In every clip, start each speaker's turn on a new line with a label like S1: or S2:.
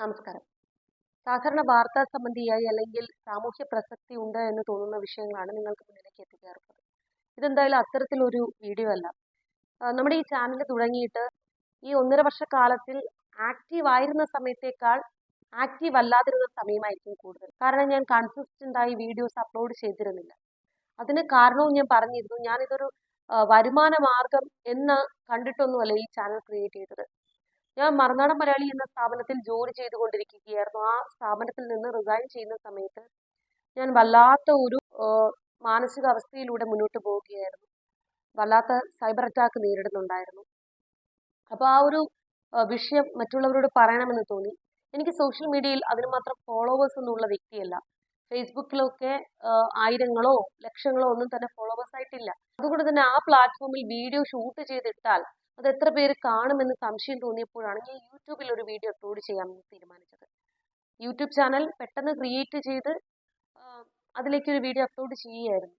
S1: നമസ്കാരം. സാധാരണ വാർത്താ സംബന്ധിയായി അല്ലെങ്കിൽ സാമൂഹ്യ പ്രസക്തി ഉണ്ട് എന്ന് തോന്നുന്ന വിഷയങ്ങളാണ് നിങ്ങൾക്ക് മുന്നിലേക്ക് എത്തിക്കാറുള്ളത് ഇതെന്തായാലും അത്തരത്തിലൊരു വീഡിയോ അല്ല. നമ്മുടെ ഈ ചാനൽ തുടങ്ങിയിട്ട് ഈ ഒന്നര വർഷക്കാലത്തിൽ ആക്റ്റീവ് ആയിരുന്ന സമയത്തേക്കാൾ ആക്റ്റീവ് അല്ലാതിരുന്ന സമയമായിരിക്കും കൂടുതൽ. കാരണം ഞാൻ കൺസിസ്റ്റന്റ് ആയി വീഡിയോസ് അപ്ലോഡ് ചെയ്തിരുന്നില്ല. അതിന് കാരണവും ഞാൻ പറഞ്ഞിരുന്നു. ഞാനിതൊരു വരുമാന മാർഗം എന്ന് കണ്ടിട്ടൊന്നുമല്ല ഈ ചാനൽ ക്രിയേറ്റ് ചെയ്തത്. ഞാൻ മറുനാടൻ മലയാളി എന്ന സ്ഥാപനത്തിൽ ജോലി ചെയ്തുകൊണ്ടിരിക്കുകയായിരുന്നു. ആ സ്ഥാപനത്തിൽ നിന്ന് റിസൈൻ ചെയ്യുന്ന സമയത്ത് ഞാൻ വല്ലാത്ത ഒരു മാനസികാവസ്ഥയിലൂടെ മുന്നോട്ട് പോവുകയായിരുന്നു. വല്ലാത്ത സൈബർ അറ്റാക്ക് നേരിടുന്നുണ്ടായിരുന്നു. അപ്പോൾ ആ ഒരു വിഷയം മറ്റുള്ളവരോട് പറയണമെന്ന് തോന്നി. എനിക്ക് സോഷ്യൽ മീഡിയയിൽ അതിന് മാത്രം ഫോളോവേഴ്സ് ഒന്നുമുള്ള വ്യക്തിയല്ല. ഫേസ്ബുക്കിലൊക്കെ ആയിരങ്ങളോ ലക്ഷങ്ങളോ ഒന്നും തന്നെ ഫോളോവേഴ്സ് ആയിട്ടില്ല. അതുകൊണ്ട് തന്നെ ആ പ്ലാറ്റ്ഫോമിൽ വീഡിയോ ഷൂട്ട് ചെയ്തിട്ടാൽ അത് എത്ര പേര് കാണുമെന്ന് സംശയം തോന്നിയപ്പോഴാണ് ഞാൻ യൂട്യൂബിൽ ഒരു വീഡിയോ അപ്ലോഡ് ചെയ്യാമെന്ന് തീരുമാനിച്ചത്. യൂട്യൂബ് ചാനൽ പെട്ടെന്ന് ക്രിയേറ്റ് ചെയ്ത് അതിലേക്ക് ഒരു വീഡിയോ അപ്ലോഡ് ചെയ്യുകയായിരുന്നു.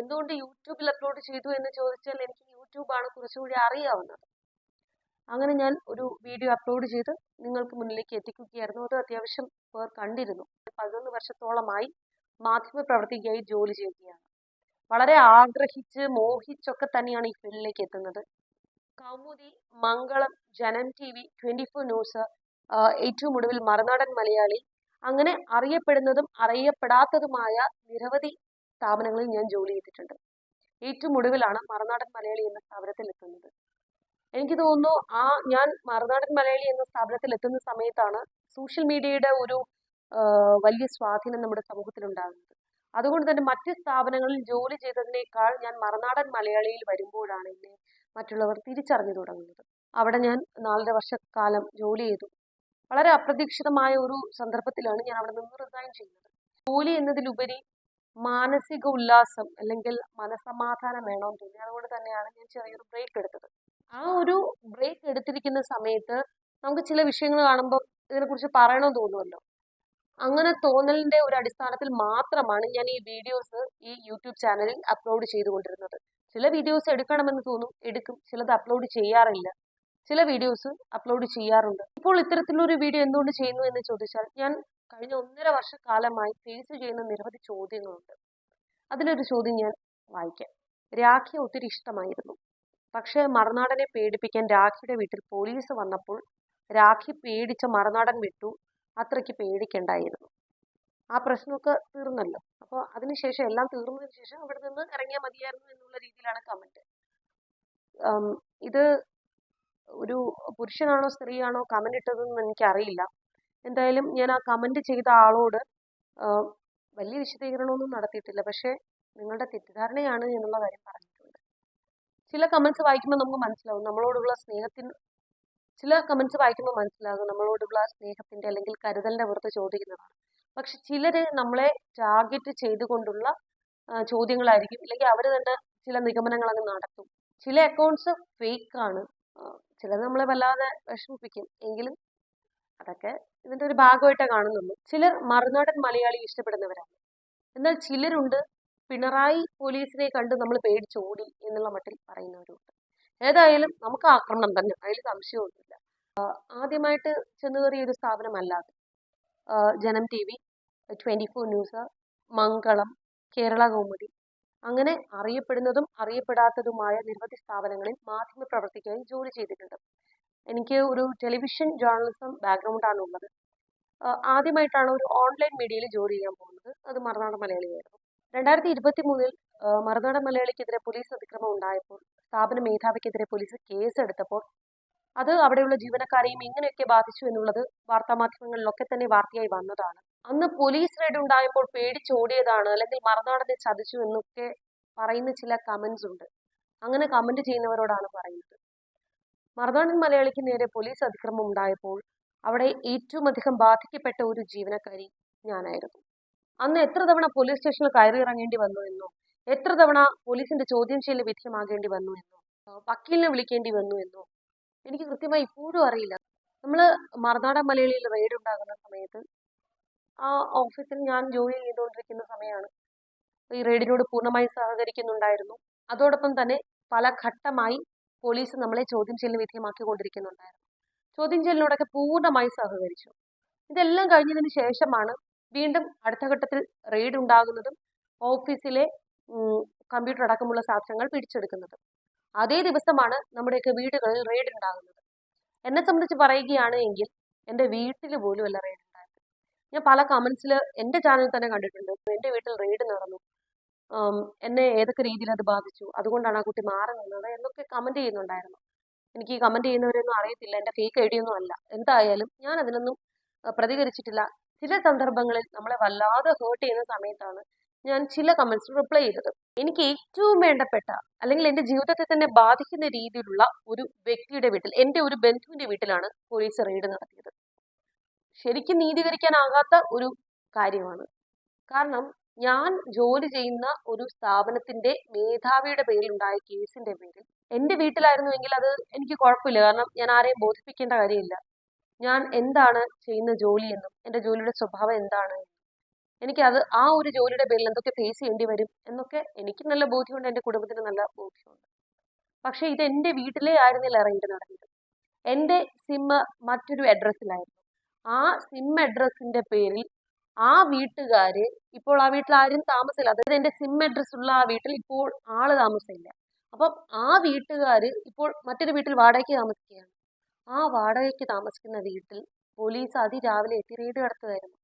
S1: എന്തുകൊണ്ട് യൂട്യൂബിൽ അപ്ലോഡ് ചെയ്തു എന്ന് ചോദിച്ചാൽ എനിക്ക് യൂട്യൂബാണ് കുറച്ചുകൂടി അറിയാവുന്നത്. അങ്ങനെ ഞാൻ ഒരു വീഡിയോ അപ്ലോഡ് ചെയ്ത് നിങ്ങൾക്ക് മുന്നിലേക്ക് എത്തിക്കുകയായിരുന്നു. അത് അത്യാവശ്യം പേർ കണ്ടിരുന്നു. പതിനൊന്ന് വർഷത്തോളമായി മാധ്യമ പ്രവർത്തകയായി ജോലി ചെയ്യുകയാണ്. വളരെ ആഗ്രഹിച്ച് മോഹിച്ചൊക്കെ തന്നെയാണ് ഈ ഫീൽഡിലേക്ക് എത്തുന്നത്. Kaumudi Mangalam Janam T V twenty four news ഏറ്റവും ഒടുവിൽ മറുനാടൻ മലയാളി. അങ്ങനെ അറിയപ്പെടുന്നതും അറിയപ്പെടാത്തതുമായ നിരവധി സ്ഥാപനങ്ങളിൽ ഞാൻ ജോലി ചെയ്തിട്ടുണ്ട്. ഏറ്റവും ഒടുവിലാണ് മറുനാടൻ മലയാളി എന്ന സ്ഥാപനത്തിൽ എത്തുന്നത്. എനിക്ക് തോന്നുന്നു ആ ഞാൻ മറുനാടൻ മലയാളി എന്ന സ്ഥാപനത്തിൽ എത്തുന്ന സമയത്താണ് സോഷ്യൽ മീഡിയയുടെ ഒരു വലിയ സ്വാധീനം നമ്മുടെ സമൂഹത്തിൽ ഉണ്ടാകുന്നത് അതുകൊണ്ട് തന്നെ മറ്റ് സ്ഥാപനങ്ങളിൽ ജോലി ചെയ്തതിനേക്കാൾ ഞാൻ മറുനാടൻ മലയാളിയിൽ വരുമ്പോഴാണ് എന്നെ മറ്റുള്ളവർ തിരിച്ചറിഞ്ഞു തുടങ്ങുന്നത്. അവിടെ ഞാൻ നാലര വർഷക്കാലം ജോലി ചെയ്തു. വളരെ അപ്രതീക്ഷിതമായ ഒരു സന്ദർഭത്തിലാണ് ഞാൻ അവിടെ നിന്ന് റിസൈൻ ചെയ്യുന്നത്. ജോലി എന്നതിലുപരി മാനസിക ഉല്ലാസം അല്ലെങ്കിൽ മനസമാധാനം വേണമെന്ന് തോന്നി. അതുകൊണ്ട് തന്നെയാണ് ഞാൻ ചെറിയൊരു ബ്രേക്ക് എടുത്തത്. ആ ഒരു ബ്രേക്ക് എടുത്തിരിക്കുന്ന സമയത്ത് നമുക്ക് ചില വിഷയങ്ങൾ കാണുമ്പോൾ ഇതിനെക്കുറിച്ച് പറയണമെന്ന് തോന്നുമല്ലോ അങ്ങനെ തോന്നലിന്റെ ഒരു അടിസ്ഥാനത്തിൽ മാത്രമാണ് ഞാൻ ഈ വീഡിയോസ് ഈ യൂട്യൂബ് ചാനലിൽ അപ്ലോഡ് ചെയ്തുകൊണ്ടിരുന്നത്. ചില വീഡിയോസ് എടുക്കണമെന്ന് തോന്നും എടുക്കും. ചിലത് അപ്ലോഡ് ചെയ്യാറില്ല. ചില വീഡിയോസ് അപ്ലോഡ് ചെയ്യാറുണ്ട്. ഇപ്പോൾ ഇത്തരത്തിലൊരു വീഡിയോ എന്തുകൊണ്ട് ചെയ്യുന്നു എന്ന് ചോദിച്ചാൽ ഞാൻ കഴിഞ്ഞ ഒന്നര വർഷക്കാലമായി ഫേസ് ചെയ്യുന്ന നിരവധി ചോദ്യങ്ങളുണ്ട്. അതിലൊരു ചോദ്യം ഞാൻ വായിക്കാം. രാഖി ഒത്തിരി ഇഷ്ടമായിരുന്നു. പക്ഷേ മറുനാടനെ പേടിപ്പിക്കാൻ രാഖിയുടെ വീട്ടിൽ പോലീസ് വന്നപ്പോൾ രാഖി പേടിച്ച മറുനാടൻ വിട്ടു. അത്രയ്ക്ക് പേടിക്കണ്ടായിരുന്നു. ആ പ്രശ്നമൊക്കെ തീർന്നല്ലോ. അപ്പോൾ അതിനുശേഷം എല്ലാം തീർന്നതിന് ശേഷം അവിടെ നിന്ന് ഇറങ്ങിയാൽ മതിയായിരുന്നു എന്നുള്ള രീതിയിലാണ് കമന്റ്. ഇത് ഒരു പുരുഷനാണോ സ്ത്രീയാണോ കമന്റ് ഇട്ടതെന്ന് എനിക്കറിയില്ല. എന്തായാലും ഞാൻ ആ കമന്റ് ചെയ്ത ആളോട് വലിയ വിശദീകരണമൊന്നും നടത്തിയിട്ടില്ല. പക്ഷേ നിങ്ങളുടെ തെറ്റിദ്ധാരണയാണ് എന്നുള്ള കാര്യം പറഞ്ഞിട്ടുണ്ട്. ചില കമന്റ്സ് വായിക്കുമ്പോൾ നമുക്ക് മനസ്സിലാവും. നമ്മളോടുള്ള സ്നേഹത്തിന് ചില കമന്റ്സ് വായിക്കുമ്പോൾ മനസ്സിലാകും നമ്മളോടുള്ള സ്നേഹത്തിന്റെ അല്ലെങ്കിൽ കരുതലിന്റെ പുറത്ത് ചോദിക്കുന്നതാണ്. പക്ഷെ ചിലര് നമ്മളെ ടാർഗറ്റ് ചെയ്തുകൊണ്ടുള്ള ചോദ്യങ്ങളായിരിക്കും. അല്ലെങ്കിൽ അവർ തന്നെ ചില നിഗമനങ്ങൾ അങ്ങ് നടത്തും. ചില അക്കൗണ്ട്സ് ഫേക്ക് ആണ്. ചിലത് നമ്മളെ വല്ലാതെ വിഷമിപ്പിക്കും. എങ്കിലും അതൊക്കെ ഇതിന്റെ ഒരു ഭാഗമായിട്ടേ കാണുന്നുള്ളൂ. ചിലർ മറുനാടൻ മലയാളി ഇഷ്ടപ്പെടുന്നവരാണ്. എന്നാൽ ചിലരുണ്ട് പിണറായി പോലീസിനെ കണ്ട് നമ്മൾ പേടിച്ചോടി എന്നുള്ള മട്ടിൽ പറയുന്നവരുണ്ട്. ഏതായാലും നമുക്ക് ആക്രമണം തന്നെ. അതിൽ സംശയമൊന്നുമില്ല. ആദ്യമായിട്ട് ചെന്ന് കയറിയ ഒരു സ്ഥാപനമല്ലാതെ Janam T V twenty four news Mangalam Kerala Kaumudi. അങ്ങനെ അറിയപ്പെടുന്നതും അറിയപ്പെടാത്തതുമായ നിരവധി സ്ഥാപനങ്ങളിൽ മാധ്യമ പ്രവർത്തിക്കായി ജോലി ചെയ്തിട്ടുണ്ട്. എനിക്ക് ഒരു ടെലിവിഷൻ ജേർണലിസം ബാക്ക്ഗ്രൗണ്ടാണ് ഉള്ളത് ആദ്യമായിട്ടാണ് ഒരു ഓൺലൈൻ മീഡിയയിൽ ജോലി ചെയ്യാൻ പോകുന്നത്. അത് മറുനാടൻ മലയാളിയായിരുന്നു. രണ്ടായിരത്തി ഇരുപത്തി മൂന്നിൽ മറുനാടൻ മലയാളിക്കെതിരെ പോലീസ് അതിക്രമം ഉണ്ടായപ്പോൾ സ്ഥാപന മേധാവിക്കെതിരെ പോലീസ് കേസെടുത്തപ്പോൾ അത് അവിടെയുള്ള ജീവനക്കാരെയും ഇങ്ങനെയൊക്കെ ബാധിച്ചു എന്നുള്ളത് വാർത്താമാധ്യമങ്ങളിലൊക്കെ തന്നെ വാർത്തയായി വന്നതാണ്. അന്ന് പോലീസ് റെയ്ഡ് ഉണ്ടായപ്പോൾ പേടിച്ചോടിയതാണ് അല്ലെങ്കിൽ മറുനാടനെ ചതിച്ചു എന്നൊക്കെ പറയുന്ന ചില കമന്റ്സ് ഉണ്ട്. അങ്ങനെ കമന്റ് ചെയ്യുന്നവരോടാണ് പറയുന്നത്. മറുനാടൻ മലയാളിക്ക് നേരെ പോലീസ് അതിക്രമം ഉണ്ടായപ്പോൾ അവിടെ ഏറ്റവും അധികം ബാധിക്കപ്പെട്ട ഒരു ജീവനക്കാരി ഞാനായിരുന്നു. അന്ന് എത്ര തവണ പോലീസ് സ്റ്റേഷനിൽ കയറി ഇറങ്ങേണ്ടി വന്നു എന്നോ എത്ര തവണ പോലീസിന്റെ ചോദ്യം ചെയ്യൽ വിധേയമാകേണ്ടി വന്നു എന്നോ വക്കീലിനെ വിളിക്കേണ്ടി വന്നു എന്നോ എനിക്ക് കൃത്യമായി ഇപ്പോഴും അറിയില്ല. നമ്മൾ മറുനാടൻ മലയാളിയിൽ റെയ്ഡ് ഉണ്ടാകുന്ന സമയത്ത് ആ ഓഫീസിൽ ഞാൻ ജോലി ചെയ്തുകൊണ്ടിരിക്കുന്ന സമയമാണ് ഈ റെയ്ഡിനോട് പൂർണമായും സഹകരിക്കുന്നുണ്ടായിരുന്നു. അതോടൊപ്പം തന്നെ പല ഘട്ടമായി പോലീസ് നമ്മളെ ചോദ്യം ചെയ്യലിന് വിധേയമാക്കിക്കൊണ്ടിരിക്കുന്നുണ്ടായിരുന്നു. ചോദ്യം ചെയ്യലിനോടൊക്കെ പൂർണമായി സഹകരിച്ചു. ഇതെല്ലാം കഴിഞ്ഞതിന് ശേഷമാണ് വീണ്ടും അടുത്ത ഘട്ടത്തിൽ റെയ്ഡ് ഉണ്ടാകുന്നതും ഓഫീസിലെ കമ്പ്യൂട്ടർ അടക്കമുള്ള സാധനങ്ങൾ പിടിച്ചെടുക്കുന്നത്. അതേ ദിവസമാണ് നമ്മുടെയൊക്കെ വീടുകളിൽ റെയ്ഡ് ഉണ്ടാകുന്നത്. എന്നെ സംബന്ധിച്ച് പറയുകയാണ് എങ്കിൽ എന്റെ വീട്ടിൽ പോലും അല്ല റെയ്ഡ് ഉണ്ടായത്. ഞാൻ പല കമന്റ്സിൽ എന്റെ ചാനൽ തന്നെ കണ്ടിട്ടുണ്ട്. എന്റെ വീട്ടിൽ റെയ്ഡ് നടന്നു. എന്നെ ഏതൊക്കെ രീതിയിൽ അത് ബാധിച്ചു? അതുകൊണ്ടാണ് ആ കുട്ടി മാറി നിന്നത് എന്നൊക്കെ കമന്റ് ചെയ്യുന്നുണ്ടായിരുന്നു. എനിക്ക് ഈ കമന്റ് ചെയ്യുന്നവരൊന്നും അറിയത്തില്ല. എന്റെ ഫേക്ക് ഐ ഡി ഒന്നും അല്ല. എന്തായാലും ഞാൻ അതിനൊന്നും പ്രതികരിച്ചിട്ടില്ല. ചില സന്ദർഭങ്ങളിൽ നമ്മളെ വല്ലാതെ ഹേർട്ട് ചെയ്യുന്ന സമയത്താണ് ഞാൻ ചില കമന്റ്സ് റിപ്ലൈ ചെയ്തത്. എനിക്ക് ഏറ്റവും വേണ്ടപ്പെട്ട അല്ലെങ്കിൽ എന്റെ ജീവിതത്തെ തന്നെ ബാധിക്കുന്ന രീതിയിലുള്ള ഒരു വ്യക്തിയുടെ വീട്ടിൽ എന്റെ ഒരു ബന്ധുവിന്റെ വീട്ടിലാണ് പോലീസ് റെയ്ഡ് നടത്തിയത്. ശരിക്കും നീതീകരിക്കാനാകാത്ത ഒരു കാര്യമാണ്. കാരണം ഞാൻ ജോലി ചെയ്യുന്ന ഒരു സ്ഥാപനത്തിന്റെ മേധാവിയുടെ പേരിൽ ഉണ്ടായ കേസിന്റെ പേരിൽ എന്റെ വീട്ടിലായിരുന്നുവെങ്കിൽ അത് എനിക്ക് കുഴപ്പമില്ല. കാരണം ഞാൻ ആരെയും ബോധിപ്പിക്കേണ്ട കാര്യമില്ല. ഞാൻ എന്താണ് ചെയ്യുന്ന ജോലി എന്നും എന്റെ ജോലിയുടെ സ്വഭാവം എന്താണ് എനിക്ക് അത് ആ ഒരു ജോലിയുടെ പേരിൽ എന്തൊക്കെ ഫേസ് ചെയ്യേണ്ടി വരും എന്നൊക്കെ എനിക്ക് നല്ല ബോധ്യമുണ്ട് എന്റെ കുടുംബത്തിന് നല്ല ബോധ്യമുണ്ട്. പക്ഷെ ഇത് എന്റെ വീട്ടിലേ ആയിരുന്നില്ല റെയ്ഡ് നടന്നത്. എന്റെ സിം മറ്റൊരു അഡ്രസ്സിലായിരുന്നു ആ സിം അഡ്രസ്സിന്റെ പേരിൽ ആ വീട്ടുകാര് ഇപ്പോൾ ആ വീട്ടിൽ ആരും താമസമില്ല. അതായത് എന്റെ സിം അഡ്രസ് ഉള്ള ആ വീട്ടിൽ ഇപ്പോൾ ആൾ താമസമില്ല. അപ്പം ആ വീട്ടുകാര് ഇപ്പോൾ മറ്റൊരു വീട്ടിൽ വാടകയ്ക്ക് താമസിക്കുകയാണ്. ആ വാടകയ്ക്ക് താമസിക്കുന്ന വീട്ടിൽ പോലീസ് അതിരാവിലെ എത്തി റെയ്ഡ് നടത്തുമായിരുന്നു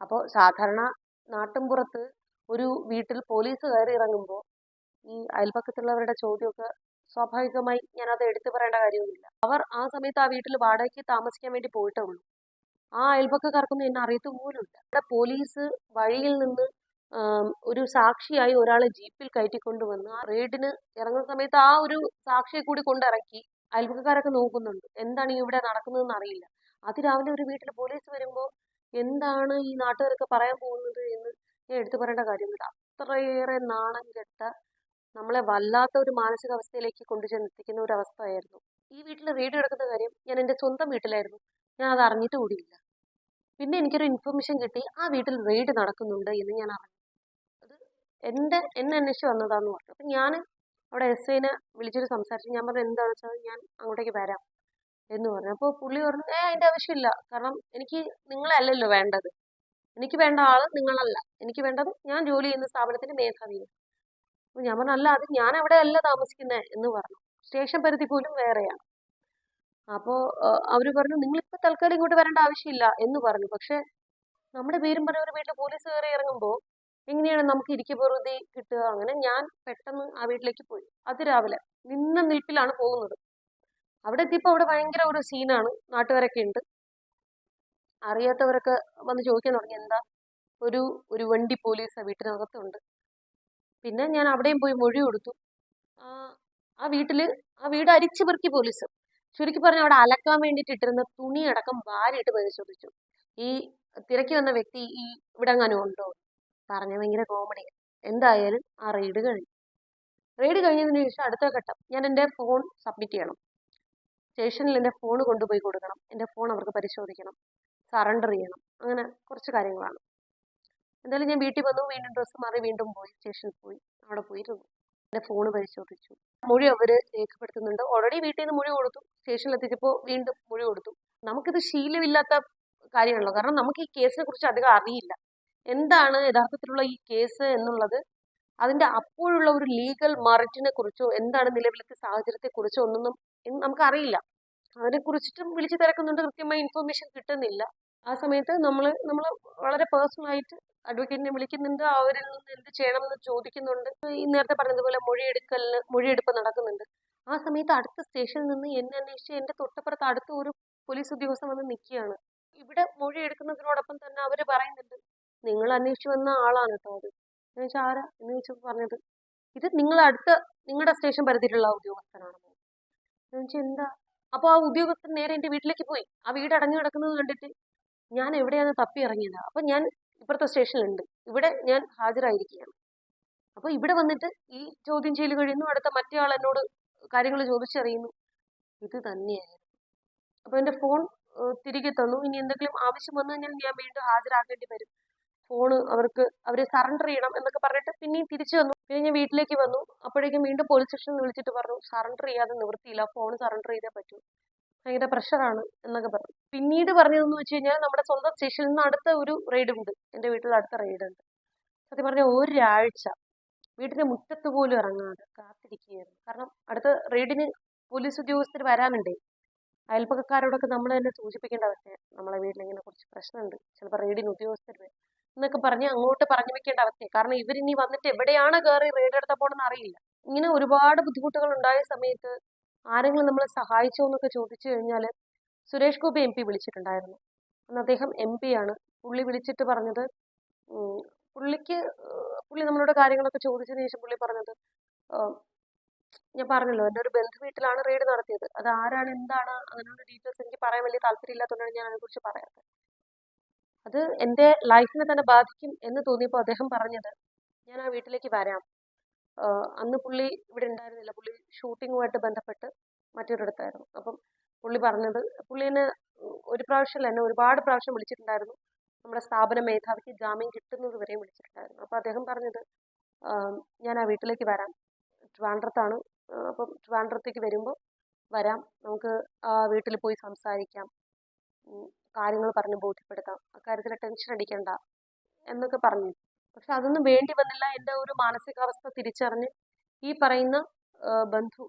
S1: അപ്പോൾ സാധാരണ നാട്ടിൻപുറത്ത് ഒരു വീട്ടിൽ പോലീസ് കയറി ഇറങ്ങുമ്പോൾ ഈ അയൽപക്കത്തുള്ളവരുടെ ചോദ്യമൊക്കെ സ്വാഭാവികമായി ഞാനത് എടുത്തു പറയേണ്ട കാര്യമൊന്നുമില്ല അവർ ആ സമയത്ത് ആ വീട്ടിൽ വാടകയ്ക്ക് താമസിക്കാൻ വേണ്ടി പോയിട്ടേ ഉള്ളൂ ആ അയൽപക്കക്കാർക്കൊന്നും എന്നെ അറിയത്തു പോലുമില്ല ഇവിടെ പോലീസ് വഴിയിൽ നിന്ന് ഒരു സാക്ഷിയായി ഒരാളെ ജീപ്പിൽ കയറ്റിക്കൊണ്ടുവന്ന് ആ റെയ്ഡിന് ഇറങ്ങുന്ന സമയത്ത് ആ ഒരു സാക്ഷിയെ കൂടി കൊണ്ടിറക്കി അയൽപക്കക്കാരൊക്കെ നോക്കുന്നുണ്ട്. എന്താണ് ഇവിടെ നടക്കുന്നതെന്ന് അറിയില്ല. അതിരാവിലെ ഒരു വീട്ടിൽ പോലീസ് വരുമ്പോൾ എന്താണ് ഈ നാട്ടുകാരൊക്കെ പറയാൻ പോകുന്നത് എന്ന് ഞാൻ എടുത്തു പറയേണ്ട കാര്യമില്ല. അത്രയേറെ നാണം കെട്ട നമ്മളെ വല്ലാത്ത ഒരു മാനസികാവസ്ഥയിലേക്ക് കൊണ്ടുചെന്നെത്തിക്കുന്ന ഒരു അവസ്ഥയായിരുന്നു. ഈ വീട്ടിൽ റെയ്ഡ് കിടക്കുന്ന കാര്യം ഞാൻ എന്റെ സ്വന്തം വീട്ടിലായിരുന്നു. ഞാൻ അത് അറിഞ്ഞിട്ട് കൂടിയില്ല. പിന്നെ എനിക്കൊരു ഇൻഫർമേഷൻ കിട്ടി ആ വീട്ടിൽ റെയ്ഡ് നടക്കുന്നുണ്ട് എന്ന് ഞാൻ അറിഞ്ഞു. അത് എന്റെ എന്നെ അന്വേഷിച്ച് വന്നതാന്ന് പറഞ്ഞു. അപ്പം ഞാൻ അവിടെ എസ് ഐനെ വിളിച്ചിട്ട് സംസാരിച്ചു. ഞാൻ പറഞ്ഞു എന്താണെന്ന് വെച്ചാൽ ഞാൻ അങ്ങോട്ടേക്ക് വരാം. എന്ന് പറഞ്ഞു. അപ്പോൾ പുള്ളി പറഞ്ഞു ഏ അതിന്റെ ആവശ്യമില്ല. കാരണം എനിക്ക് നിങ്ങളല്ലല്ലോ വേണ്ടത്. എനിക്ക് വേണ്ട ആൾ നിങ്ങളല്ല. എനിക്ക് വേണ്ടത് ഞാൻ ജോലി ചെയ്യുന്ന സ്ഥാപനത്തിന്റെ മേധാവിയാണ്. അപ്പോൾ ഞാൻ പറഞ്ഞു അല്ല അത് ഞാൻ അവിടെ അല്ല താമസിക്കുന്നത് എന്ന് പറഞ്ഞു. സ്റ്റേഷൻ പരിധി പോലും വേറെയാണ്. അപ്പോൾ അവർ പറഞ്ഞു നിങ്ങളിപ്പോൾ തൽക്കാലം ഇങ്ങോട്ട് വരേണ്ട ആവശ്യമില്ല എന്ന് പറഞ്ഞു. പക്ഷേ നമ്മുടെ പേരും പറഞ്ഞ ഒരു വീട്ടിൽ പോലീസ് കയറി ഇറങ്ങുമ്പോൾ എങ്ങനെയാണ് നമുക്ക് ഇരിക്കു വെറുതെ കിട്ടുക? അങ്ങനെ ഞാൻ പെട്ടെന്ന് ആ വീട്ടിലേക്ക് പോയി. അത് രാവിലെ. നിന്ന നിൽപ്പിലാണ് പോകുന്നത്. അവിടെ എത്തിയപ്പോൾ അവിടെ ഭയങ്കര ഒരു സീനാണ് നാട്ടുകാരൊക്കെ ഉണ്ട്. അറിയാത്തവരൊക്കെ വന്ന് ചോദിക്കാൻ തുടങ്ങി. എന്താ? ഒരു ഒരു വണ്ടി പോലീസ് ആ വീട്ടിനകത്തുണ്ട്. പിന്നെ ഞാൻ അവിടെയും പോയി മൊഴി കൊടുത്തു. ആ വീട്ടിൽ ആ വീട് അരിച്ചു പെറുക്കി പോലീസ്. ചുരുക്കി പറഞ്ഞ അവിടെ അലക്കാൻ വേണ്ടിയിട്ട് ഇട്ടിരുന്ന തുണി അടക്കം ഭാര്യയിട്ട് പരിശോധിച്ചു. ഈ തിരക്കി വന്ന വ്യക്തി ഈ ഇവിടെ ഉണ്ടോ? പറഞ്ഞ ഭയങ്കര കോമഡി എന്തായാലും ആ റെയ്ഡ് കഴിഞ്ഞു. റെയ്ഡ് കഴിഞ്ഞതിന് ശേഷം അടുത്ത ഘട്ടം ഞാൻ എന്റെ ഫോൺ സബ്മിറ്റ് ചെയ്യണം. സ്റ്റേഷനിൽ എന്റെ ഫോൺ കൊണ്ടുപോയി കൊടുക്കണം. എന്റെ ഫോൺ അവർക്ക് പരിശോധിക്കണം. സറണ്ടർ ചെയ്യണം. അങ്ങനെ കുറച്ച് കാര്യങ്ങളാണ്. എന്തായാലും ഞാൻ വീട്ടിൽ വന്നു. വീണ്ടും ഡ്രസ്സ് മാറി വീണ്ടും പോയി. സ്റ്റേഷനിൽ പോയി. അവിടെ പോയിരുന്നു. എന്റെ ഫോൺ പരിശോധിച്ചു. മൊഴി അവർ രേഖപ്പെടുത്തുന്നുണ്ട്. ഓൾറെഡി വീട്ടിൽ നിന്ന് മൊഴി കൊടുത്തു. സ്റ്റേഷനിൽ എത്തിച്ചപ്പോൾ വീണ്ടും മൊഴി കൊടുത്തു. നമുക്കിത് ശീലമില്ലാത്ത കാര്യമാണല്ലോ. കാരണം നമുക്ക് ഈ കേസിനെ കുറിച്ച് അധികം അറിയില്ല. എന്താണ് യഥാർത്ഥത്തിലുള്ള ഈ കേസ് എന്നുള്ളത്? അതിന്റെ അപ്പോഴുള്ള ഒരു ലീഗൽ മറിറ്റിനെ കുറിച്ചോ എന്താണ് നിലവിലത്തെ സാഹചര്യത്തെ കുറിച്ചോ ഒന്നും ഇന്ന് നമുക്കറിയില്ല. അതിനെ കുറിച്ചിട്ടും വിളിച്ചു തിരക്കുന്നുണ്ട്. കൃത്യമായ ഇൻഫർമേഷൻ കിട്ടുന്നില്ല. ആ സമയത്ത് നമ്മൾ നമ്മൾ വളരെ പേഴ്സണൽ ആയിട്ട് അഡ്വക്കേറ്റിനെ വിളിക്കുന്നുണ്ട്. അവരിൽ നിന്ന് എന്ത് ചെയ്യണം എന്ന് ചോദിക്കുന്നുണ്ട്. ഈ നേരത്തെ പറഞ്ഞതുപോലെ മൊഴിയെടുക്കലിന് മൊഴിയെടുപ്പ് നടക്കുന്നുണ്ട്. ആ സമയത്ത് അടുത്ത സ്റ്റേഷനിൽ നിന്ന് എന്നെ അന്വേഷിച്ച് എന്റെ തൊട്ടപ്പുറത്ത് അടുത്ത ഒരു പോലീസ് ഉദ്യോഗസ്ഥൻ വന്ന് നിൽക്കുകയാണ്. ഇവിടെ മൊഴി എടുക്കുന്നതിനോടൊപ്പം തന്നെ അവർ പറയുന്നുണ്ട് നിങ്ങൾ അന്വേഷിച്ച് വന്ന ആളാണ് കേട്ടോ അത്. എന്ന് വെച്ചാൽ ആരാ? എന്ന് ചോദിച്ചപ്പോൾ പറഞ്ഞത് ഇത് നിങ്ങൾ അടുത്ത നിങ്ങളുടെ സ്റ്റേഷൻ പരിധിയിലുള്ള ഉദ്യോഗസ്ഥനാണ്. എന്താ? അപ്പോൾ ആ ഉദ്യോഗസ്ഥൻ നേരെ എന്റെ വീട്ടിലേക്ക് പോയി. ആ വീട് അടഞ്ഞു കിടക്കുന്നത് കണ്ടിട്ട് ഞാൻ എവിടെയാണ് തപ്പി ഇറങ്ങിയത്? അപ്പം ഞാൻ ഇപ്പുറത്തെ സ്റ്റേഷനിലുണ്ട്. ഇവിടെ ഞാൻ ഹാജരായിരിക്കുകയാണ്. അപ്പോൾ ഇവിടെ വന്നിട്ട് ഈ ചോദ്യം ചെയ്യൽ കഴിയുന്നു. അടുത്ത മറ്റേ ആൾ എന്നോട് കാര്യങ്ങൾ ചോദിച്ചറിയുന്നു. ഇത് തന്നെയായിരുന്നു. അപ്പോൾ എന്റെ ഫോൺ തിരികെ തന്നു. ഇനി എന്തെങ്കിലും ആവശ്യം വന്നു കഴിഞ്ഞാൽ ഞാൻ വീണ്ടും ഹാജരാക്കേണ്ടി വരും. ഫോണ് അവർക്ക് അവരെ സറണ്ടർ ചെയ്യണം എന്നൊക്കെ പറഞ്ഞിട്ട് പിന്നെയും തിരിച്ചു വന്നു. പിന്നെ ഞാൻ വീട്ടിലേക്ക് വന്നു. അപ്പോഴേക്കും വീണ്ടും പോലീസ് സ്റ്റേഷനിൽ വിളിച്ചിട്ട് പറഞ്ഞു സറണ്ടർ ചെയ്യാതെ നിവൃത്തിയില്ല. ഫോൺ സറണ്ടർ ചെയ്തേ പറ്റൂ. ഭയങ്കര പ്രഷറാണ് എന്നൊക്കെ പറഞ്ഞു. പിന്നീട് പറഞ്ഞതെന്ന് വെച്ച് കഴിഞ്ഞാൽ നമ്മുടെ സ്വന്തം സ്റ്റേഷനിൽ നിന്ന് അടുത്ത ഒരു റെയ്ഡ് ഉണ്ട്. എന്റെ വീട്ടിൽ അടുത്ത റെയ്ഡ് ഉണ്ട്. സത്യം പറഞ്ഞാൽ ഒരാഴ്ച വീട്ടിന്റെ മുറ്റത്ത് പോലും ഇറങ്ങാതെ കാത്തിരിക്കുകയായിരുന്നു. കാരണം അടുത്ത റെയ്ഡിന് പോലീസ് ഉദ്യോഗസ്ഥർ വരാനുണ്ടേ. അയൽപ്പക്കക്കാരോടൊക്കെ നമ്മൾ തന്നെ സൂചിപ്പിക്കേണ്ട അവസ്ഥയാണ് നമ്മളെ വീട്ടിൽ ഇങ്ങനെ കുറച്ച് പ്രശ്നമുണ്ട്. ചിലപ്പോൾ റെയ്ഡിന് ഉദ്യോഗസ്ഥർ വരും. എന്നൊക്കെ പറഞ്ഞ് അങ്ങോട്ട് പറഞ്ഞു വെക്കേണ്ട അവസ്ഥയാണ് കാരണം ഇവരിനി വന്നിട്ട് എവിടെയാണ് കയറി റെയ്ഡ് എടുത്താൽ പോണെന്ന് അറിയില്ല. ഇങ്ങനെ ഒരുപാട് ബുദ്ധിമുട്ടുകൾ ഉണ്ടായ സമയത്ത് ആരെങ്കിലും നമ്മളെ സഹായിച്ചോ എന്നൊക്കെ ചോദിച്ചു കഴിഞ്ഞാൽ സുരേഷ് ഗോപി എം പി വിളിച്ചിട്ടുണ്ടായിരുന്നു. അന്ന് അദ്ദേഹം എം പി ആണ്. പുള്ളി വിളിച്ചിട്ട് പറഞ്ഞത് പുള്ളിക്ക് പുള്ളി നമ്മളോട് കാര്യങ്ങളൊക്കെ ചോദിച്ചതിന് ശേഷം പുള്ളി പറഞ്ഞത് ഞാൻ പറഞ്ഞല്ലോ എന്റെ ഒരു ബന്ധു വീട്ടിലാണ് റെയ്ഡ് നടത്തിയത്. അത് ആരാണ് എന്താണ് അങ്ങനെയുള്ള ഡീറ്റെയിൽസ് എനിക്ക് പറയാൻ വലിയ താല്പര്യമില്ലാത്തതുകൊണ്ടാണ് ഞാൻ അതിനെക്കുറിച്ച് പറയാത്തത്. അത് എന്റെ ലൈഫിനെ തന്നെ ബാധിക്കും എന്ന് തോന്നിയപ്പോൾ അദ്ദേഹം പറഞ്ഞത് ഞാൻ ആ വീട്ടിലേക്ക് വരാം. അന്ന് പുള്ളി ഇവിടെ ഉണ്ടായിരുന്നില്ല. പുള്ളി ഷൂട്ടിങ്ങുമായിട്ട് ബന്ധപ്പെട്ട് മറ്റൊരിടത്തായിരുന്നു. അപ്പം പുള്ളി പറഞ്ഞത് പുള്ളി ഒരു പ്രാവശ്യമല്ല എന്നെ ഒരുപാട് പ്രാവശ്യം വിളിച്ചിട്ടുണ്ടായിരുന്നു. നമ്മുടെ സ്ഥാപന മേധാവിക്ക് ജാമ്യം കിട്ടുന്നത് വരെയും വിളിച്ചിട്ടുണ്ടായിരുന്നു. അപ്പോൾ അദ്ദേഹം പറഞ്ഞത് ഞാൻ ആ വീട്ടിലേക്ക് വരാം. ട്രിവാൻഡ്രത്താണ്. അപ്പം ട്രിവാൻഡ്രത്തേക്ക് വരുമ്പോൾ വരാം. നമുക്ക് ആ വീട്ടിൽ പോയി സംസാരിക്കാം. കാര്യങ്ങൾ പറഞ്ഞ് ബോധ്യപ്പെടുത്താം. അക്കാര്യത്തിൽ ടെൻഷൻ അടിക്കണ്ട എന്നൊക്കെ പറഞ്ഞു. പക്ഷെ അതൊന്നും വേണ്ടി വന്നില്ല. എന്റെ ഒരു മാനസികാവസ്ഥ തിരിച്ചറിഞ്ഞ് ഈ പറയുന്ന ബന്ധു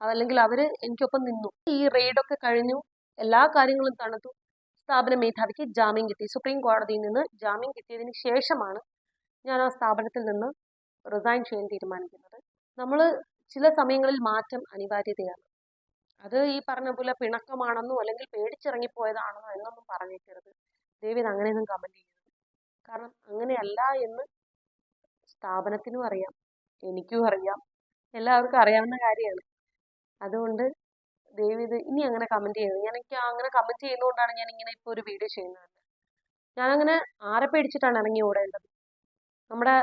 S1: അല്ലെങ്കിൽ അവർ എനിക്കൊപ്പം നിന്നു. ഈ റെയ്ഡൊക്കെ കഴിഞ്ഞു. എല്ലാ കാര്യങ്ങളും തണുത്തു. സ്ഥാപന മേധാവിക്ക് ജാമ്യം കിട്ടി. സുപ്രീം കോടതിയിൽ നിന്ന് ജാമ്യം കിട്ടിയതിന് ശേഷമാണ് ഞാൻ ആ സ്ഥാപനത്തിൽ നിന്ന് റിസൈൻ ചെയ്യാൻ തീരുമാനിക്കുന്നത്. നമ്മൾ ചില സമയങ്ങളിൽ മാറ്റം അനിവാര്യതയാണ്. അത് ഈ പറഞ്ഞ പോലെ പിണക്കമാണെന്നോ അല്ലെങ്കിൽ പേടിച്ചിറങ്ങിപ്പോയതാണെന്നോ എന്നൊന്നും പറഞ്ഞേക്കരുത് അങ്ങനെ അങ്ങനെയൊന്നും കമന്റ് ചെയ്യരുത്. കാരണം അങ്ങനെയല്ല എന്ന് സ്ഥാപനത്തിനും അറിയാം. എനിക്കും അറിയാം. എല്ലാവർക്കും അറിയാവുന്ന കാര്യമാണ്. അതുകൊണ്ട് ദയവേത് ഇനി അങ്ങനെ കമന്റ് ചെയ്യരുത്. ഞാൻ എനിക്ക് അങ്ങനെ കമന്റ് ചെയ്യുന്നതുകൊണ്ടാണ് ഞാൻ ഇങ്ങനെ ഇപ്പോൾ ഒരു വീഡിയോ ചെയ്യുന്നത്. ഞാനങ്ങനെ ആരെ പേടിച്ചിട്ടാണ് ഇറങ്ങി ഓടേണ്ടത്? നമ്മുടെ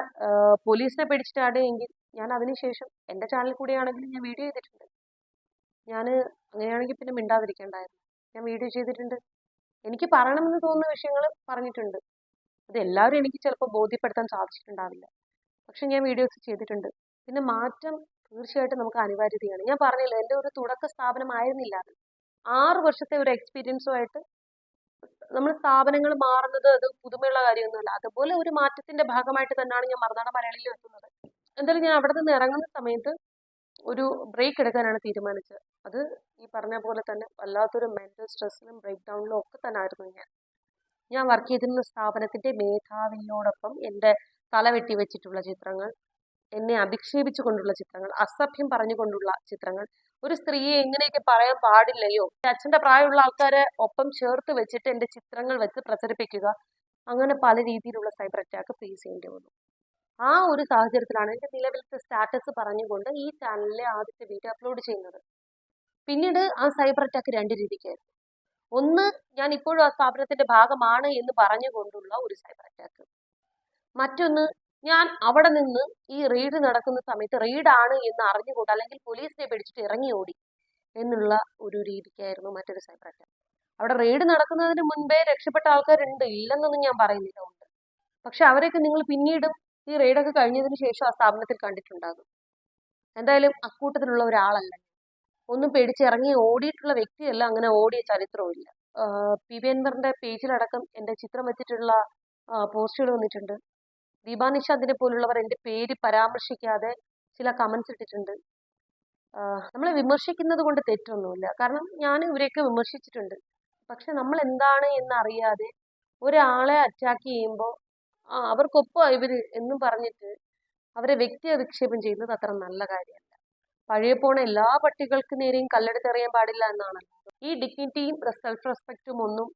S1: പോലീസിനെ പേടിച്ചിട്ടാണ് എങ്കിൽ ഞാൻ അതിനുശേഷം എന്റെ ചാനലിൽ കൂടെയാണെങ്കിലും ഞാൻ വീഡിയോ ചെയ്തിട്ടുണ്ട്. ഞാൻ അങ്ങനെയാണെങ്കിൽ പിന്നെ മിണ്ടാതിരിക്കേണ്ടായിരുന്നു. ഞാൻ വീഡിയോ ചെയ്തിട്ടുണ്ട്. എനിക്ക് പറയണമെന്ന് തോന്നുന്ന വിഷയങ്ങൾ പറഞ്ഞിട്ടുണ്ട്. അത് എല്ലാവരും എനിക്ക് ചിലപ്പോൾ ബോധ്യപ്പെടുത്താൻ സാധിച്ചിട്ടുണ്ടാവില്ല. പക്ഷെ ഞാൻ വീഡിയോസ് ചെയ്തിട്ടുണ്ട്. പിന്നെ മാറ്റം തീർച്ചയായിട്ടും നമുക്ക് അനിവാര്യതയാണ്. ഞാൻ പറഞ്ഞില്ല എന്റെ ഒരു തുടക്ക സ്ഥാപനമായിരുന്നില്ല അത്. ആറ് വർഷത്തെ ഒരു എക്സ്പീരിയൻസുമായിട്ട് നമ്മൾ സ്ഥാപനങ്ങൾ മാറുന്നത് അത് പുതുമയുള്ള കാര്യമൊന്നുമല്ല. അതുപോലെ ഒരു മാറ്റത്തിന്റെ ഭാഗമായിട്ട് തന്നെയാണ് ഞാൻ മറുനാട മലയാളിയിൽ എത്തുന്നത്. എന്തായാലും ഞാൻ അവിടെ നിന്ന് ഇറങ്ങുന്ന സമയത്ത് ഒരു ബ്രേക്ക് എടുക്കാനാണ് തീരുമാനിച്ചത്. അത് ഈ പറഞ്ഞ പോലെ തന്നെ വല്ലാത്തൊരു മെന്റൽ സ്ട്രെസ്സിലും ബ്രേക്ക് ഡൗണിലും ഒക്കെ തന്നെ ആയിരുന്നു ഞാൻ. ഞാൻ വർക്ക് ചെയ്തിരുന്ന സ്ഥാപനത്തിന്റെ മേധാവിയോടൊപ്പം എന്റെ തല വെട്ടി വെച്ചിട്ടുള്ള ചിത്രങ്ങൾ എന്നെ അധിക്ഷേപിച്ചുകൊണ്ടുള്ള ചിത്രങ്ങൾ അസഭ്യം പറഞ്ഞുകൊണ്ടുള്ള ചിത്രങ്ങൾ. ഒരു സ്ത്രീയെ എങ്ങനെയൊക്കെ പറയാൻ പാടില്ലയോ? അച്ഛന്റെ പ്രായമുള്ള ആൾക്കാരെ ഒപ്പം ചേർത്ത് വെച്ചിട്ട് എന്റെ ചിത്രങ്ങൾ വെച്ച് പ്രചരിപ്പിക്കുക. അങ്ങനെ പല രീതിയിലുള്ള സൈബർ അറ്റാക്ക് ഫേസ് ചെയ്യേണ്ടി വന്നു. ആ ഒരു സാഹചര്യത്തിലാണ് എന്റെ നിലവിലത്തെ സ്റ്റാറ്റസ് പറഞ്ഞുകൊണ്ട് ഈ ചാനലിലെ ആദ്യത്തെ വീഡിയോ അപ്ലോഡ് ചെയ്യുന്നത്. പിന്നീട് ആ സൈബർ അറ്റാക്ക് രണ്ട് രീതിക്കായിരുന്നു. ഒന്ന് ഞാൻ ഇപ്പോഴും ആ സ്ഥാപനത്തിന്റെ ഭാഗമാണ് എന്ന് പറഞ്ഞുകൊണ്ടുള്ള ഒരു സൈബർ അറ്റാക്ക്. മറ്റൊന്ന് ഞാൻ അവിടെ നിന്ന് ഈ റെയ്ഡ് നടക്കുന്ന സമയത്ത് റെയ്ഡ് ആണ് എന്ന് അറിഞ്ഞുകൊണ്ട് അല്ലെങ്കിൽ പോലീസിനെ പിടിച്ചിട്ട് ഇറങ്ങി ഓടി എന്നുള്ള ഒരു രീതിക്കായിരുന്നു മറ്റൊരു സൈബർ അറ്റാക്ക്. അവിടെ റെയ്ഡ് നടക്കുന്നതിന് മുൻപേ രക്ഷപ്പെട്ട ആൾക്കാരുണ്ട് ഇല്ലെന്നൊന്നും ഞാൻ പറയുന്നില്ല ഉണ്ട്. പക്ഷെ അവരെയൊക്കെ നിങ്ങൾ പിന്നീടും ഈ റെയ്ഡൊക്കെ കഴിഞ്ഞതിന് ശേഷം ആ സ്ഥാപനത്തിൽ കണ്ടിട്ടുണ്ടാകും. എന്തായാലും അക്കൂട്ടത്തിലുള്ള ഒരാളല്ല. ഒന്നും പേടിച്ച് ഇറങ്ങി ഓടിയിട്ടുള്ള വ്യക്തിയല്ല അങ്ങനെ ഓടിയ ചരിത്രവും ഇല്ല. പി വി അൻവറിന്റെ പേജിലടക്കം എന്റെ ചിത്രം വെച്ചിട്ടുള്ള പോസ്റ്റുകൾ വന്നിട്ടുണ്ട്. ദീപാനിഷാദിനെ പോലുള്ളവർ എന്റെ പേര് പരാമർശിക്കാതെ ചില കമന്റ്സ് ഇട്ടിട്ടുണ്ട്. നമ്മളെ വിമർശിക്കുന്നത് കൊണ്ട് തെറ്റൊന്നുമില്ല. കാരണം ഞാൻ ഇവരെയൊക്കെ വിമർശിച്ചിട്ടുണ്ട്. പക്ഷെ നമ്മൾ എന്താണ് എന്ന് അറിയാതെ ഒരാളെ അറ്റാക്ക് ചെയ്യുമ്പോൾ അവർക്കൊപ്പം ഇവർ എന്നും പറഞ്ഞിട്ട് അവരെ വ്യക്തി അധിക്ഷേപം ചെയ്യുന്നത് അത്ര നല്ല കാര്യമല്ല. പഴയ പോണ എല്ലാ പട്ടികൾക്ക് നേരെയും കല്ലെടുത്തെറിയാൻ പാടില്ല എന്നാണ്. ഈ ഡിഗ്നിറ്റിയും സെൽഫ് റെസ്പെക്റ്റും ഒന്നും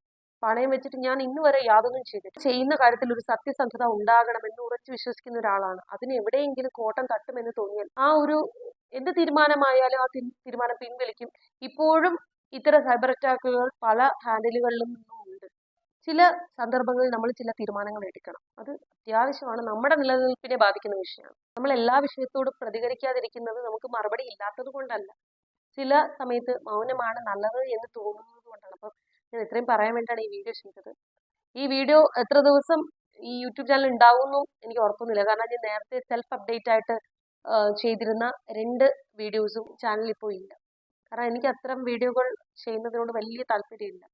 S1: പണയം വെച്ചിട്ട് ഞാൻ ഇന്ന് വരെ യാതൊന്നും ചെയ്തിട്ട് ചെയ്യുന്ന കാര്യത്തിൽ ഒരു സത്യസന്ധത ഉണ്ടാകണമെന്ന് ഉറച്ചു വിശ്വസിക്കുന്ന ഒരാളാണ്. അതിന് എവിടെയെങ്കിലും കോട്ടം തട്ടുമെന്ന് തോന്നിയാൽ ആ ഒരു എന്ത് തീരുമാനമായാലും ആ തീരുമാനം പിൻവലിക്കും. ഇപ്പോഴും ഇത്തരം സൈബർ അറ്റാക്കുകൾ പല ഹാൻഡിലുകളിലും ചില സന്ദർഭങ്ങളിൽ നമ്മൾ ചില തീരുമാനങ്ങൾ എടുക്കണം. അത് അത്യാവശ്യമാണ്. നമ്മുടെ നിലനിൽപ്പിനെ ബാധിക്കുന്ന വിഷയമാണ്. നമ്മൾ എല്ലാ വിഷയത്തോടും പ്രതികരിക്കാതിരിക്കുന്നത് നമുക്ക് മറുപടി ഇല്ലാത്തത് കൊണ്ടല്ല. ചില സമയത്ത് മൗനമാണ് നല്ലത് എന്ന് തോന്നുന്നത് കൊണ്ടാണ്. അപ്പം ഞാൻ ഇത്രയും പറയാൻ വേണ്ടിയാണ് ഈ വീഡിയോ ചെയ്തത്. ഈ വീഡിയോ എത്ര ദിവസം ഈ യൂട്യൂബ് ചാനൽ ഉണ്ടാവുമെന്നും എനിക്ക് ഉറപ്പൊന്നുമില്ല. കാരണം ഞാൻ നേരത്തെ സെൽഫ് അപ്ഡേറ്റ് ആയിട്ട് ചെയ്തിരുന്ന രണ്ട് വീഡിയോസും ചാനലിൽ ഇപ്പോൾ ഇല്ല. കാരണം എനിക്ക് അത്തരം വീഡിയോകൾ ചെയ്യുന്നതിനോട് വലിയ താല്പര്യമില്ല.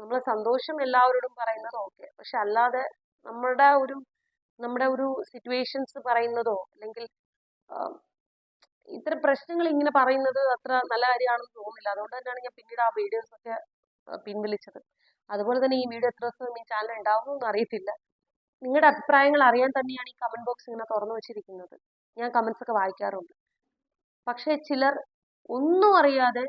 S1: നമ്മളെ സന്തോഷം എല്ലാവരോടും പറയുന്നത് ഓക്കെ പക്ഷെ അല്ലാതെ നമ്മുടെ ഒരു നമ്മുടെ ഒരു സിറ്റുവേഷൻസ് പറയുന്നതോ അല്ലെങ്കിൽ ഇത്തരം പ്രശ്നങ്ങൾ ഇങ്ങനെ പറയുന്നത് അത്ര നല്ല കാര്യമാണെന്ന് തോന്നുന്നില്ല. അതുകൊണ്ട് തന്നെയാണ് ഞാൻ പിന്നീട് ആ വീഡിയോസ് ഒക്കെ പിൻവലിച്ചത്. അതുപോലെ തന്നെ ഈ വീഡിയോ എത്ര ദിവസം ഈ ചാനൽ ഉണ്ടാവുമെന്ന് അറിയത്തില്ല. നിങ്ങളുടെ അഭിപ്രായങ്ങൾ അറിയാൻ തന്നെയാണ് ഈ കമന്റ് ബോക്സ് ഇങ്ങനെ തുറന്നു വെച്ചിരിക്കുന്നത്. ഞാൻ കമന്റ്സ് ഒക്കെ വായിക്കാറുണ്ട്. പക്ഷേ ചിലർ ഒന്നും അറിയാതെ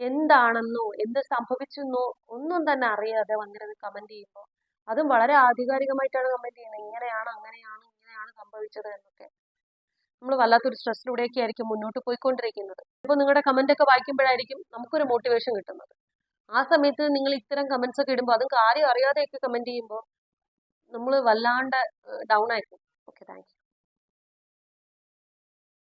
S1: എന്താണെന്നോ എന്ത് സംഭവിച്ചെന്നോ ഒന്നും തന്നെ അറിയാതെ വന്നിരുന്ന് കമന്റ് ചെയ്യുമ്പോൾ അതും വളരെ ആധികാരികമായിട്ടാണ് കമന്റ് ചെയ്യുന്നത്. ഇങ്ങനെയാണ് അങ്ങനെയാണ് ഇങ്ങനെയാണ് സംഭവിച്ചത് എന്നൊക്കെ. നമ്മൾ വല്ലാത്തൊരു സ്ട്രെസ്സിലൂടെയൊക്കെ ആയിരിക്കും മുന്നോട്ട് പോയിക്കൊണ്ടിരിക്കുന്നത്. ഇപ്പോൾ നിങ്ങളുടെ കമന്റ് ഒക്കെ വായിക്കുമ്പോഴായിരിക്കും നമുക്കൊരു മോട്ടിവേഷൻ കിട്ടുന്നത്. ആ സമയത്ത് നിങ്ങൾ ഇത്തരം കമന്റ്സ് ഒക്കെ ഇടുമ്പോൾ അതും കാര്യം അറിയാതെയൊക്കെ കമന്റ് ചെയ്യുമ്പോൾ നമ്മൾ വല്ലാണ്ട് ഡൗൺ ആയിപ്പോകും ഓക്കെ താങ്ക്